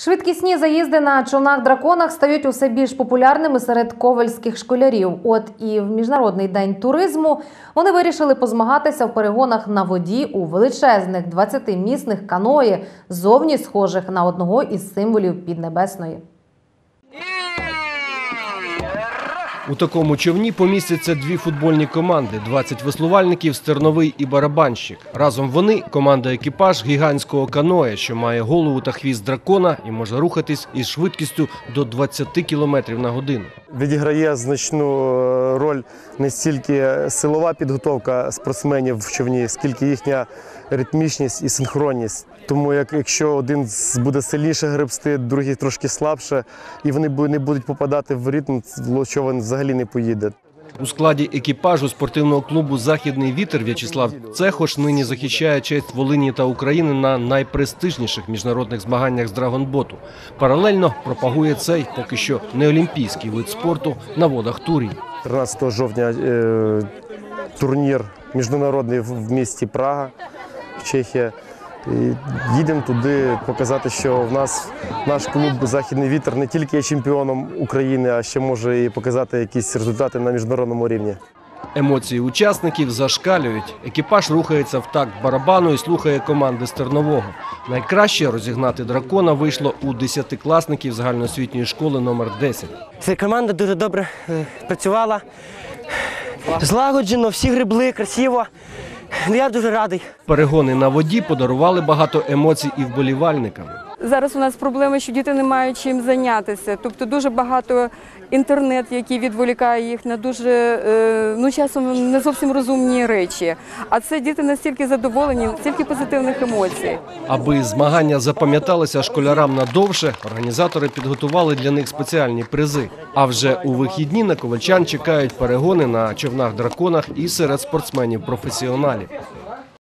Швидкісні заїзди на човнах-драконах стають усе більш популярними серед ковальських школярів. От і в міжнародний день туризму вони вирішили позмагатися в перегонах на воді у величезних 20-місних каної, зовні схожих на одного із символів Піднебесної. У такому човні помістяться дві футбольні команди: 20 веслувальників, стерновий і барабанщик. Разом вони команда екіпаж гігантського каноя, що має голову та хвіст дракона і може рухатись із швидкістю до 20 км на годину. Відіграє значну е, роль не стільки силова підготовка спортсменів в човні, скільки їхня ритмічність і синхронність. Тому як якщо один буде сильніше гребсти, другий трошки слабше, і вони не будуть попадати в ритм, човен взагалі не поїде. У складі екіпажу спортивного клубу Західний вітер В'ячеслав Цехош нині захищає честь Волині та України на найпрестижніших міжнародних змаганнях з драгонботу. Паралельно пропагує цей поки що не олімпійський вид спорту на водах Турії. 13 жовтня е, турнір міжнародний в в місті Прага, Чехія. І їдемо туди показати, що в нас наш клуб Західний вітер не тільки є чемпіоном України, а ще може і показати якісь результати на міжнародному рівні. Емоції учасників зашкалюють. Екіпаж рухається в такт барабану і слухає команди стернового. Найкраще розігнати дракона вийшло у десятикласників загальноосвітньої школи номер 10. Ця команда дуже добре е, працювала. Злагоджено, всі гребли, красиво. Я дуже радий. Перегони на воді подарували багато емоцій і вболівальникам. Зараз у нас проблема, що діти не мають чим зайнятися. Тобто дуже багато інтернет, який відволікає їх на дуже е, ну часом не зовсім розумні речі. А це діти настільки задоволені, стільки позитивних емоцій. Аби змагання запам'яталися школярам надовше, організатори підготували для них спеціальні призи. А вже у вихідні на ковальчан чекають перегони на човнах-драконах і серед спортсменів-професіоналів.